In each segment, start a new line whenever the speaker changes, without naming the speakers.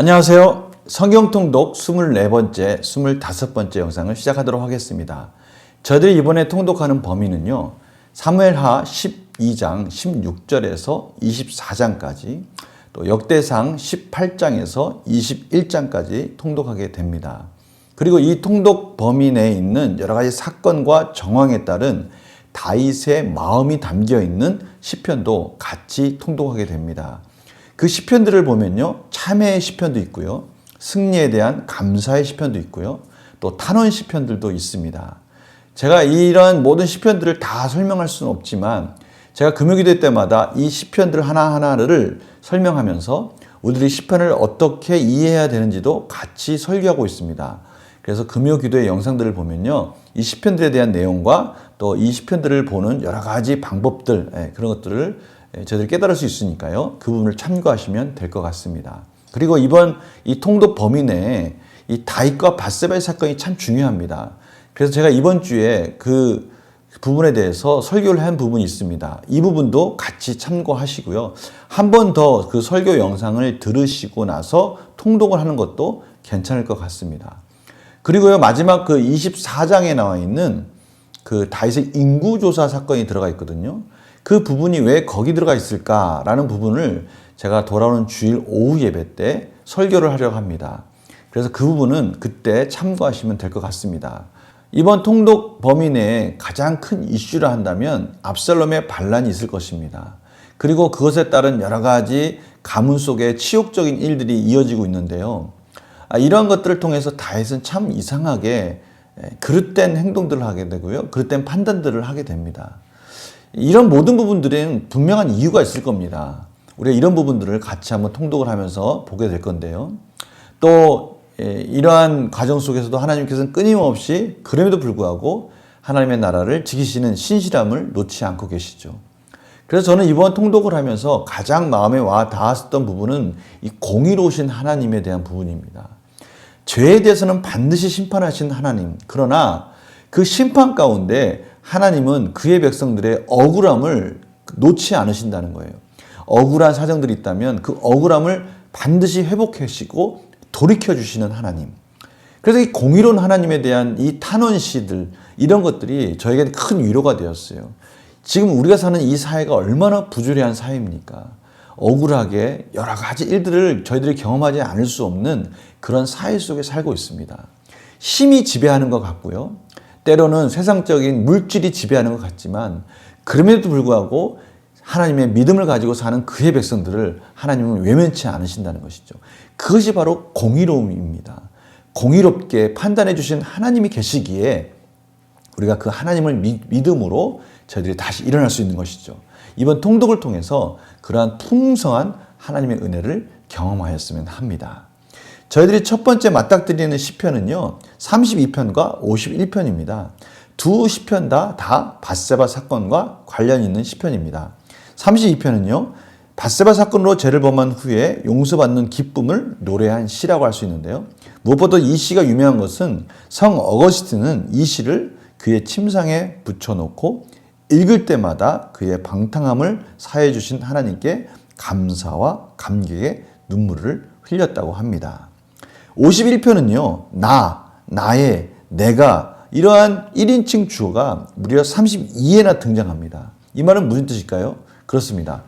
안녕하세요. 성경통독 24번째, 25번째 영상을 시작하도록 하겠습니다. 저희들이 이번에 통독하는 범위는요. 사무엘하 12장 16절에서 24장까지 또 역대상 18장에서 21장까지 통독하게 됩니다. 그리고 이 통독 범위 내에 있는 여러 가지 사건과 정황에 따른 다윗의 마음이 담겨 있는 시편도 같이 통독하게 됩니다. 그 시편들을 보면요. 참회의 시편도 있고요. 승리에 대한 감사의 시편도 있고요. 또 탄원 시편들도 있습니다. 제가 이런 모든 시편들을 다 설명할 수는 없지만 제가 금요기도 때마다 이 시편들 하나하나를 설명하면서 우리들이 시편을 어떻게 이해해야 되는지도 같이 설교하고 있습니다. 그래서 금요 기도의 영상들을 보면요. 이 시편들에 대한 내용과 또 이 시편들을 보는 여러 가지 방법들, 예, 그런 것들을 예, 저희들이 깨달을 수 있으니까요. 그 부분을 참고하시면 될 것 같습니다. 그리고 이번 이 통독 범위 내에 이 다윗과 바세바의 사건이 참 중요합니다. 그래서 제가 이번 주에 그 부분에 대해서 설교를 한 부분이 있습니다. 이 부분도 같이 참고하시고요. 한 번 더 그 설교 영상을 들으시고 나서 통독을 하는 것도 괜찮을 것 같습니다. 그리고요, 마지막 그 24장에 나와 있는 그 다윗의 인구조사 사건이 들어가 있거든요. 그 부분이 왜 거기 들어가 있을까라는 부분을 제가 돌아오는 주일 오후 예배 때 설교를 하려고 합니다. 그래서 그 부분은 그때 참고하시면 될 것 같습니다. 이번 통독 내에 가장 큰 이슈라 한다면 압살롬의 반란이 있을 것입니다. 그리고 그것에 따른 여러 가지 가문 속에 치욕적인 일들이 이어지고 있는데요. 아, 이러한 것들을 통해서 다윗은 참 이상하게 그릇된 행동들을 하게 되고요. 그릇된 판단들을 하게 됩니다. 이런 모든 부분들은 분명한 이유가 있을 겁니다. 우리가 이런 부분들을 같이 한번 통독을 하면서 보게 될 건데요. 또 이러한 과정 속에서도 하나님께서는 끊임없이 그럼에도 불구하고 하나님의 나라를 지키시는 신실함을 놓지 않고 계시죠. 그래서 저는 이번 통독을 하면서 가장 마음에 와 닿았던 부분은 이 공의로우신 하나님에 대한 부분입니다. 죄에 대해서는 반드시 심판하신 하나님. 그러나 그 심판 가운데 하나님은 그의 백성들의 억울함을 놓지 않으신다는 거예요. 억울한 사정들이 있다면 그 억울함을 반드시 회복하시고 돌이켜 주시는 하나님. 그래서 이 공의로운 하나님에 대한 이 탄원시들 이런 것들이 저에게 큰 위로가 되었어요. 지금 우리가 사는 이 사회가 얼마나 부조리한 사회입니까? 억울하게 여러 가지 일들을 저희들이 경험하지 않을 수 없는 그런 사회 속에 살고 있습니다. 힘이 지배하는 것 같고요. 때로는 세상적인 물질이 지배하는 것 같지만 그럼에도 불구하고 하나님의 믿음을 가지고 사는 그의 백성들을 하나님은 외면치 않으신다는 것이죠. 그것이 바로 공의로움입니다. 공의롭게 판단해 주신 하나님이 계시기에 우리가 그 하나님을 믿음으로 저희들이 다시 일어날 수 있는 것이죠. 이번 통독을 통해서 그러한 풍성한 하나님의 은혜를 경험하였으면 합니다. 저희들이 첫 번째 맞닥뜨리는 시편은요. 32편과 51편입니다. 두 시편 다, 다 바세바 사건과 관련 있는 시편입니다. 32편은요. 바세바 사건으로 죄를 범한 후에 용서받는 기쁨을 노래한 시라고 할 수 있는데요. 무엇보다 이 시가 유명한 것은 성 어거스틴은 이 시를 그의 침상에 붙여놓고 읽을 때마다 그의 방탕함을 사해 주신 하나님께 감사와 감격의 눈물을 흘렸다고 합니다. 51편은요. 나, 나의, 내가 이러한 1인칭 주어가 무려 32회나 등장합니다. 이 말은 무슨 뜻일까요? 그렇습니다.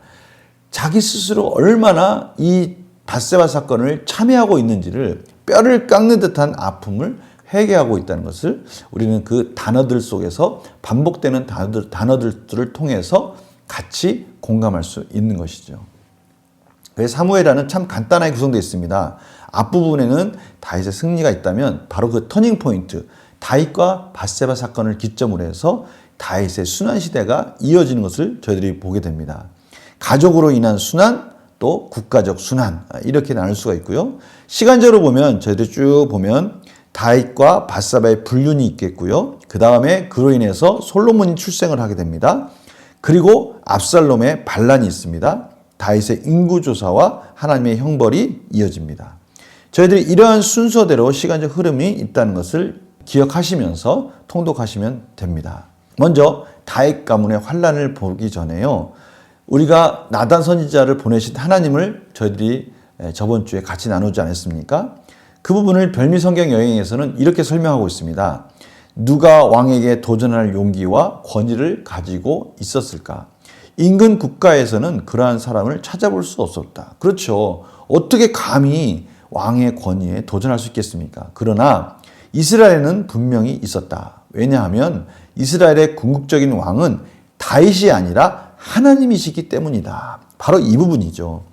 자기 스스로 얼마나 이 바세바 사건을 참여하고 있는지를 뼈를 깎는 듯한 아픔을 회개하고 있다는 것을 우리는 그 단어들 속에서 반복되는 단어들, 단어들을 통해서 같이 공감할 수 있는 것이죠. 사무엘라는 참 간단하게 구성되어 있습니다. 앞부분에는 다윗의 승리가 있다면 바로 그 터닝 포인트, 다윗과 바세바 사건을 기점으로 해서 다윗의 순환 시대가 이어지는 것을 저희들이 보게 됩니다. 가족으로 인한 순환, 또 국가적 순환 이렇게 나눌 수가 있고요. 시간적으로 보면 저희들이 쭉 보면 다윗과 바사바의 불륜이 있겠고요. 그 다음에 그로 인해서 솔로몬이 출생을 하게 됩니다. 그리고 압살롬의 반란이 있습니다. 다윗의 인구 조사와 하나님의 형벌이 이어집니다. 저희들이 이러한 순서대로 시간적 흐름이 있다는 것을 기억하시면서 통독하시면 됩니다. 먼저 다윗 가문의 환란을 보기 전에요. 우리가 나단 선지자를 보내신 하나님을 저희들이 에, 저번 주에 같이 나누지 않았습니까? 그 부분을 별미 성경 여행에서는 이렇게 설명하고 있습니다. 누가 왕에게 도전할 용기와 권위를 가지고 있었을까? 인근 국가에서는 그러한 사람을 찾아볼 수 없었다. 그렇죠. 어떻게 감히 왕의 권위에 도전할 수 있겠습니까? 그러나 이스라엘은 분명히 있었다. 왜냐하면 이스라엘의 궁극적인 왕은 다윗이 아니라 하나님이시기 때문이다. 바로 이 부분이죠.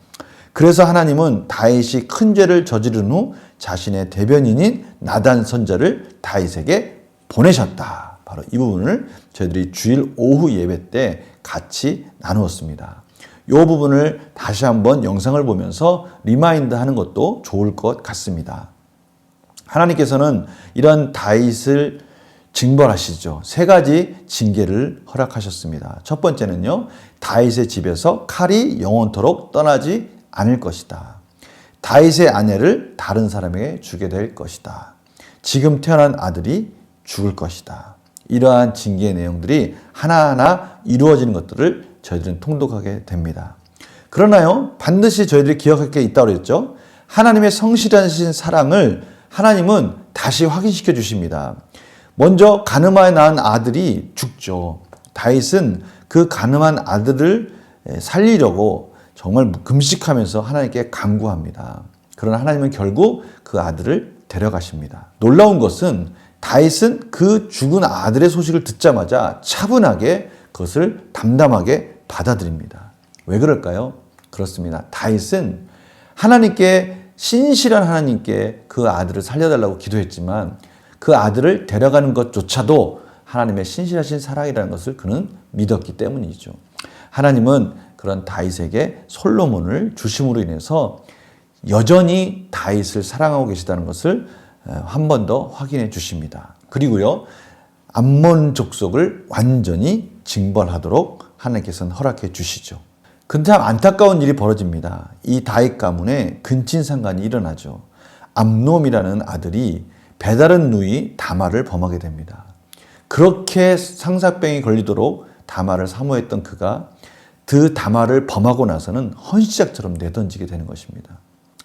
그래서 하나님은 다윗이 큰 죄를 저지른 후 자신의 대변인인 나단 선자를 다윗에게 보내셨다. 바로 이 부분을 저희들이 주일 오후 예배 때 같이 나누었습니다. 이 부분을 다시 한번 영상을 보면서 리마인드 하는 것도 좋을 것 같습니다. 하나님께서는 이런 다윗을 징벌하시죠. 세 가지 징계를 허락하셨습니다. 첫 번째는요, 다윗의 집에서 칼이 영원토록 떠나지 않을 것이다. 다윗의 아내를 다른 사람에게 주게 될 것이다. 지금 태어난 아들이 죽을 것이다. 이러한 징계의 내용들이 하나하나 이루어지는 것들을 저희들은 통독하게 됩니다. 그러나요, 반드시 저희들이 기억할 게 있다고 그랬죠. 하나님의 성실하신 사랑을 하나님은 다시 확인시켜 주십니다. 먼저 가늠하에 낳은 아들이 죽죠. 다윗은 그 가늠한 아들을 살리려고 정말 금식하면서 하나님께 간구합니다. 그러나 하나님은 결국 그 아들을 데려가십니다. 놀라운 것은 다윗은 그 죽은 아들의 소식을 듣자마자 차분하게 그것을 담담하게 받아들입니다. 왜 그럴까요? 그렇습니다. 다윗은 하나님께 신실한 하나님께 그 아들을 살려달라고 기도했지만 그 아들을 데려가는 것조차도 하나님의 신실하신 사랑이라는 것을 그는 믿었기 때문이죠. 하나님은 그런 다윗에게 솔로몬을 주심으로 인해서 여전히 다윗을 사랑하고 계시다는 것을 한 번 더 확인해 주십니다. 그리고요, 암몬 족속을 완전히 징벌하도록 하나님께서는 허락해 주시죠. 근데 참 안타까운 일이 벌어집니다. 이 다윗 가문에 근친상간이 일어나죠. 암놈이라는 아들이 배다른 누이 다마를 범하게 됩니다. 그렇게 상사병이 걸리도록 다마를 사모했던 그가 그 다마를 범하고 나서는 헌시작처럼 내던지게 되는 것입니다.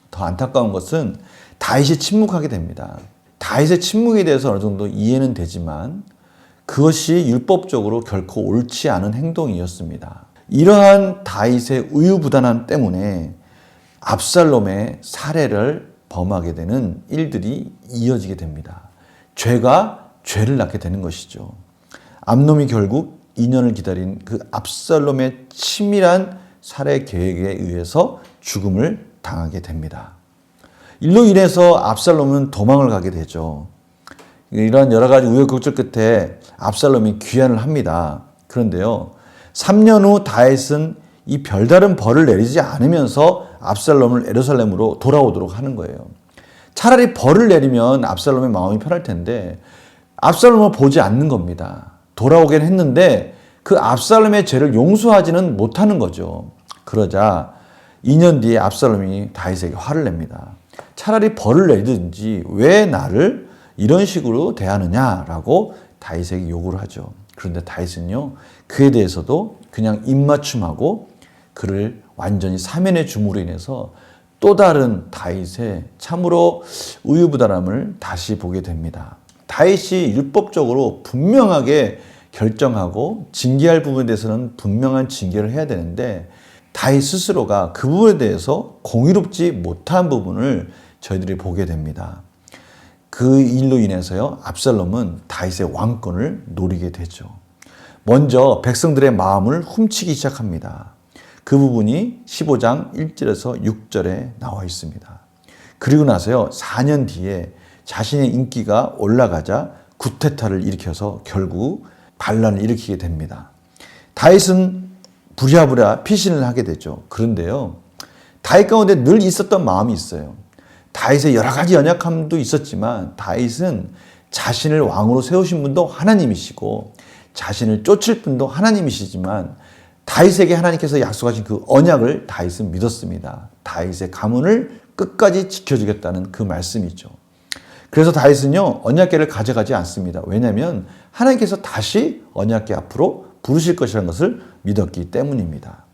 더 안타까운 것은 다윗이 침묵하게 됩니다. 다윗의 침묵에 대해서 어느 정도 이해는 되지만 그것이 율법적으로 결코 옳지 않은 행동이었습니다. 이러한 다윗의 우유부단함 때문에 압살롬의 살해를 범하게 되는 일들이 이어지게 됩니다. 죄가 죄를 낳게 되는 것이죠. 암놈이 결국 2년을 기다린 그 압살롬의 치밀한 살해 계획에 의해서 죽음을 당하게 됩니다. 일로 인해서 압살롬은 도망을 가게 되죠. 이런 여러 가지 우여곡절 끝에 압살롬이 귀환을 합니다. 그런데요, 3년 후 다윗은 이 별다른 벌을 내리지 않으면서 압살롬을 에루살렘으로 돌아오도록 하는 거예요. 차라리 벌을 내리면 압살롬의 마음이 편할 텐데 압살롬을 보지 않는 겁니다. 돌아오긴 했는데 그 압살롬의 죄를 용서하지는 못하는 거죠. 그러자 2년 뒤에 압살롬이 다윗에게 화를 냅니다. 차라리 벌을 내리든지 왜 나를 이런 식으로 대하느냐라고 다윗에게 요구를 하죠. 그런데 다윗은요 그에 대해서도 그냥 입맞춤하고 그를 완전히 사면의 줌으로 인해서 또 다른 다윗의 참으로 우유부단함을 다시 보게 됩니다. 다윗이 율법적으로 분명하게 결정하고 징계할 부분에 대해서는 분명한 징계를 해야 되는데 다윗 스스로가 그 부분에 대해서 공의롭지 못한 부분을 저희들이 보게 됩니다. 그 일로 인해서요, 압살롬은 다윗의 왕권을 노리게 되죠. 먼저 백성들의 마음을 훔치기 시작합니다. 그 부분이 15장 1절에서 6절에 나와 있습니다. 그리고 나서요, 4년 뒤에 자신의 인기가 올라가자 구테타를 일으켜서 결국 반란을 일으키게 됩니다. 다윗은 부랴부랴 피신을 하게 되죠. 그런데요, 다윗 가운데 늘 있었던 마음이 있어요. 다윗의 여러 가지 연약함도 있었지만 다윗은 자신을 왕으로 세우신 분도 하나님이시고 자신을 쫓을 분도 하나님이시지만 다윗에게 하나님께서 약속하신 그 언약을 다윗은 믿었습니다. 다윗의 가문을 끝까지 지켜주겠다는 그 말씀이죠. 그래서 다윗은요 언약궤를 가져가지 않습니다. 왜냐하면 하나님께서 다시 언약궤 앞으로 부르실 것이라는 것을 믿었기 때문입니다.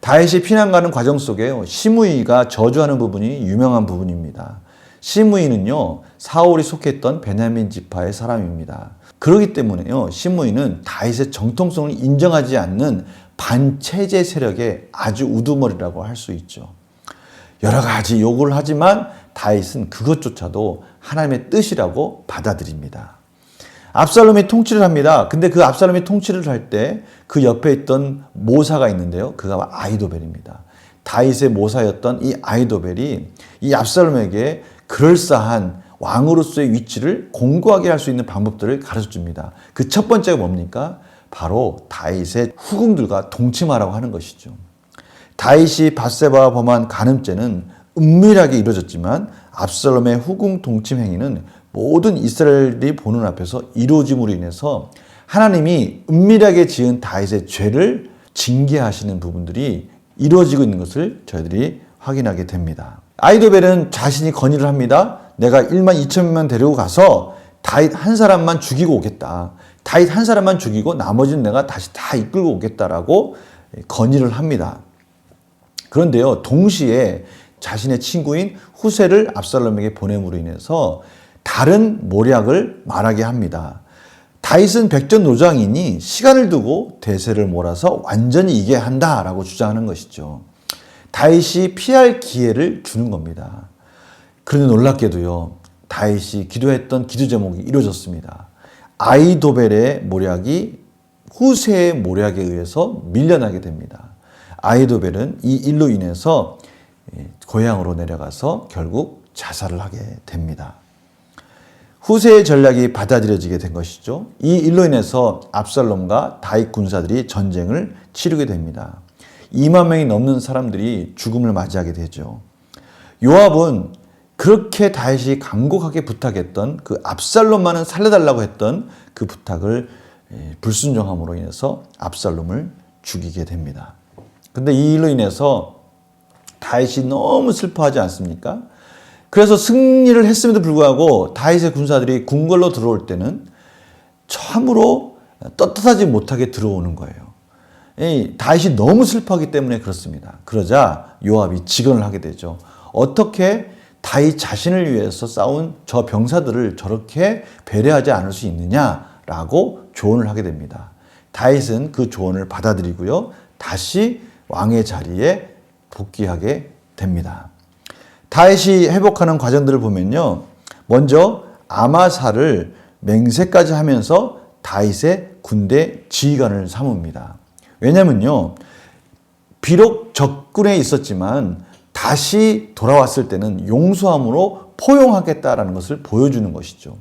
다윗이 피난 가는 과정 속에요. 시므이가 저주하는 부분이 유명한 부분입니다. 시므이는요 사울이 속했던 베냐민 지파의 사람입니다. 그렇기 때문에요 시므이는 다윗의 정통성을 인정하지 않는 반체제 세력의 아주 우두머리라고 할 수 있죠. 여러 가지 요구를 하지만 다윗은 그것조차도 하나님의 뜻이라고 받아들입니다. 압살롬이 통치를 합니다. 근데 그 압살롬이 통치를 할 때 그 옆에 있던 모사가 있는데요. 그가 아이도벨입니다. 다윗의 모사였던 이 아이도벨이 이 압살롬에게 그럴싸한 왕으로서의 위치를 공고하게 할 수 있는 방법들을 가르쳐 줍니다. 그 첫 번째가 뭡니까? 바로 다윗의 후궁들과 동침하라고 하는 것이죠. 다윗이 바세바와 범한 간음죄는 은밀하게 이루어졌지만 압살롬의 후궁 동침 행위는 모든 이스라엘이 보는 앞에서 이루어짐으로 인해서 하나님이 은밀하게 지은 다윗의 죄를 징계하시는 부분들이 이루어지고 있는 것을 저희들이 확인하게 됩니다. 아이도벨은 자신이 건의를 합니다. 내가 1만 2천 명 데리고 가서 다윗 한 사람만 죽이고 오겠다. 다윗 한 사람만 죽이고 나머지는 내가 다시 다 이끌고 오겠다라고 건의를 합니다. 그런데요, 동시에 자신의 친구인 후세를 압살롬에게 보냄으로 인해서 다른 모략을 말하게 합니다. 다윗은 백전노장이니 시간을 두고 대세를 몰아서 완전히 이겨야 한다라고 주장하는 것이죠. 다윗이 피할 기회를 주는 겁니다. 그런데 놀랍게도요, 다윗이 기도했던 기도 제목이 이루어졌습니다. 아이도벨의 모략이 후세의 모략에 의해서 밀려나게 됩니다. 아이도벨은 이 일로 인해서 고향으로 내려가서 결국 자살을 하게 됩니다. 후세의 전략이 받아들여지게 된 것이죠. 이 일로 인해서 압살롬과 다윗 군사들이 전쟁을 치르게 됩니다. 2만 명이 넘는 사람들이 죽음을 맞이하게 되죠. 요압은 그렇게 다윗이 간곡하게 부탁했던 그 압살롬만은 살려달라고 했던 그 부탁을 불순종함으로 인해서 압살롬을 죽이게 됩니다. 근데 이 일로 인해서 다윗이 너무 슬퍼하지 않습니까? 그래서 승리를 했음에도 불구하고 다윗의 군사들이 궁궐로 들어올 때는 참으로 떳떳하지 못하게 들어오는 거예요. 다윗이 너무 슬퍼하기 때문에 그렇습니다. 그러자 요압이 직언을 하게 되죠. 어떻게 다윗 자신을 위해서 싸운 저 병사들을 저렇게 배려하지 않을 수 있느냐라고 조언을 하게 됩니다. 다윗은 그 조언을 받아들이고요. 다시 왕의 자리에 복귀하게 됩니다. 다윗이 회복하는 과정들을 보면요. 먼저 아마사를 맹세까지 하면서 다윗의 군대 지휘관을 삼습니다. 왜냐면요. 비록 적군에 있었지만 다시 돌아왔을 때는 용서함으로 포용하겠다라는 것을 보여주는 것이죠.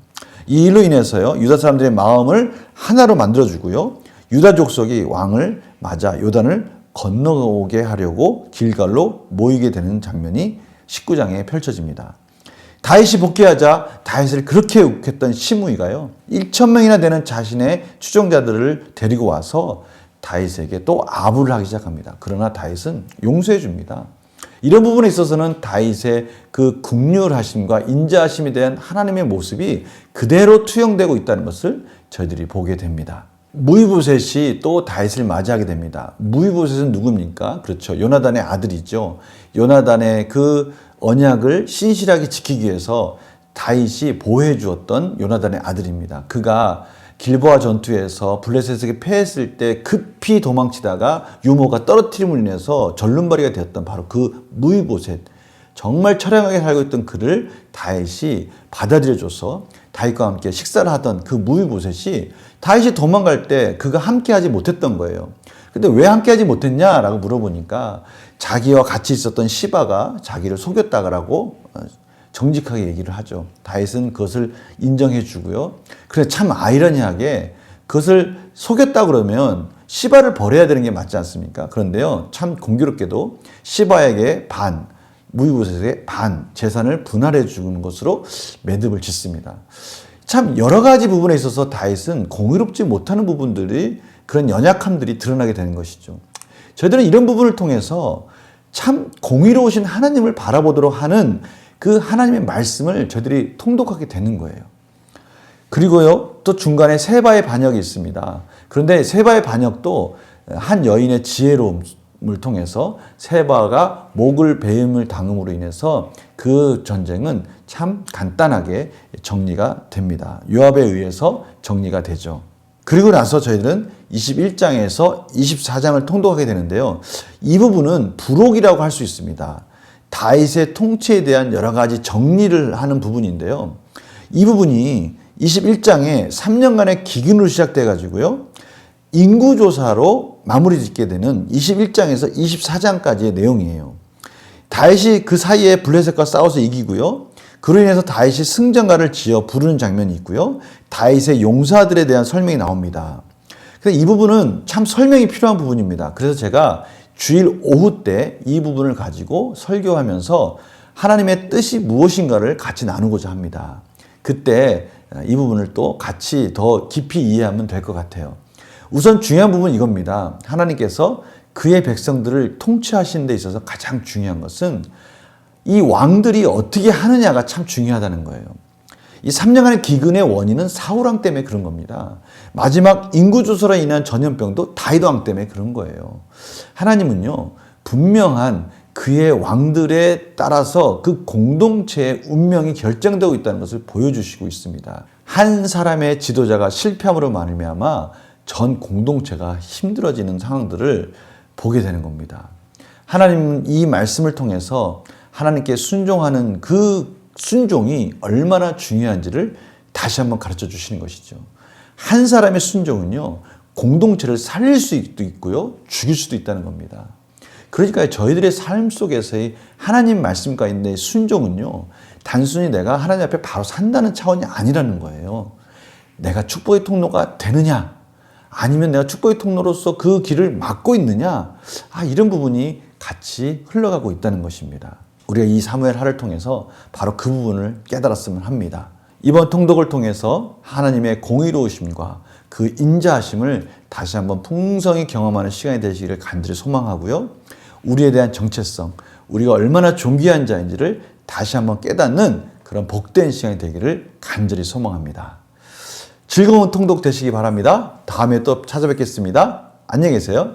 이 일로 인해서요. 유다 사람들의 마음을 하나로 만들어 주고요. 유다 족속이 왕을 맞아 요단을 건너오게 하려고 길갈로 모이게 되는 장면이 19장에 펼쳐집니다. 다윗이 복귀하자 다윗을 그렇게 욕했던 시므이가요. 1천 명이나 되는 자신의 추종자들을 데리고 와서 다윗에게 또 아부를 하기 시작합니다. 그러나 다윗은 용서해 줍니다. 이런 부분에 있어서는 다윗의 그 국률하심과 인자하심에 대한 하나님의 모습이 그대로 투영되고 있다는 것을 저희들이 보게 됩니다. 무이보셋이 또 다윗을 맞이하게 됩니다. 무이보셋은 누굽니까? 그렇죠. 요나단의 아들이죠. 요나단의 그 언약을 신실하게 지키기 위해서 다윗이 보호해 주었던 요나단의 아들입니다. 그가 길보아 전투에서 블레셋에게 패했을 때 급히 도망치다가 유모가 떨어뜨림을 인해서 절름발이가 되었던 바로 그 무이보셋 정말 처량하게 살고 있던 그를 다윗이 받아들여줘서 다윗과 함께 식사를 하던 그 무이보셋이 다윗이 도망갈 때 그가 함께하지 못했던 거예요. 근데 왜 함께하지 못했냐라고 물어보니까 자기와 같이 있었던 시바가 자기를 속였다라고 어, 정직하게 얘기를 하죠. 다윗은 그것을 인정해 주고요. 그래 참 아이러니하게 그것을 속였다 그러면 시바를 버려야 되는 게 맞지 않습니까? 그런데요, 참 공교롭게도 시바에게 반, 무이보셋에게 반 재산을 분할해 주는 것으로 매듭을 짓습니다. 참 여러 가지 부분에 있어서 다윗은 공의롭지 못하는 부분들이 그런 연약함들이 드러나게 되는 것이죠. 저희들은 이런 부분을 통해서 참 공의로우신 하나님을 바라보도록 하는 그 하나님의 말씀을 저희들이 통독하게 되는 거예요. 그리고요, 또 중간에 세바의 반역이 있습니다. 그런데 세바의 반역도 한 여인의 지혜로움 을 통해서 세바가 목을 베임을 당함으로 인해서 그 전쟁은 참 간단하게 정리가 됩니다. 요압에 의해서 정리가 되죠. 그리고 나서 저희들은 21장에서 24장을 통독하게 되는데요. 이 부분은 부록이라고 할 수 있습니다. 다윗의 통치에 대한 여러 가지 정리를 하는 부분인데요. 이 부분이 21장에 3년간의 기근으로 시작돼 가지고요. 인구조사로 마무리 짓게 되는 21장에서 24장까지의 내용이에요. 다윗이 그 사이에 블레셋과 싸워서 이기고요. 그로 인해서 다윗이 승전가를 지어 부르는 장면이 있고요. 다윗의 용사들에 대한 설명이 나옵니다. 그래서 이 부분은 참 설명이 필요한 부분입니다. 그래서 제가 주일 오후 때 이 부분을 가지고 설교하면서 하나님의 뜻이 무엇인가를 같이 나누고자 합니다. 그때 이 부분을 또 같이 더 깊이 이해하면 될 것 같아요. 우선 중요한 부분은 이겁니다. 하나님께서 그의 백성들을 통치하시는 데 있어서 가장 중요한 것은 이 왕들이 어떻게 하느냐가 참 중요하다는 거예요. 이 3년간의 기근의 원인은 사울왕 때문에 그런 겁니다. 마지막 인구조사로 인한 전염병도 다이도왕 때문에 그런 거예요. 하나님은요, 분명한 그의 왕들에 따라서 그 공동체의 운명이 결정되고 있다는 것을 보여주시고 있습니다. 한 사람의 지도자가 실패함으로 말미암아 전 공동체가 힘들어지는 상황들을 보게 되는 겁니다. 하나님은 이 말씀을 통해서 하나님께 순종하는 그 순종이 얼마나 중요한지를 다시 한번 가르쳐 주시는 것이죠. 한 사람의 순종은요, 공동체를 살릴 수도 있고요, 죽일 수도 있다는 겁니다. 그러니까 저희들의 삶 속에서의 하나님 말씀 가운데 순종은요, 단순히 내가 하나님 앞에 바로 산다는 차원이 아니라는 거예요. 내가 축복의 통로가 되느냐, 아니면 내가 축복의 통로로서 그 길을 막고 있느냐, 아, 이런 부분이 같이 흘러가고 있다는 것입니다. 우리가 이 사무엘 하를 통해서 바로 그 부분을 깨달았으면 합니다. 이번 통독을 통해서 하나님의 공의로우심과 그 인자하심을 다시 한번 풍성히 경험하는 시간이 되시기를 간절히 소망하고요. 우리에 대한 정체성, 우리가 얼마나 존귀한 자인지를 다시 한번 깨닫는 그런 복된 시간이 되기를 간절히 소망합니다. 즐거운 통독 되시기 바랍니다. 다음에 또 찾아뵙겠습니다. 안녕히 계세요.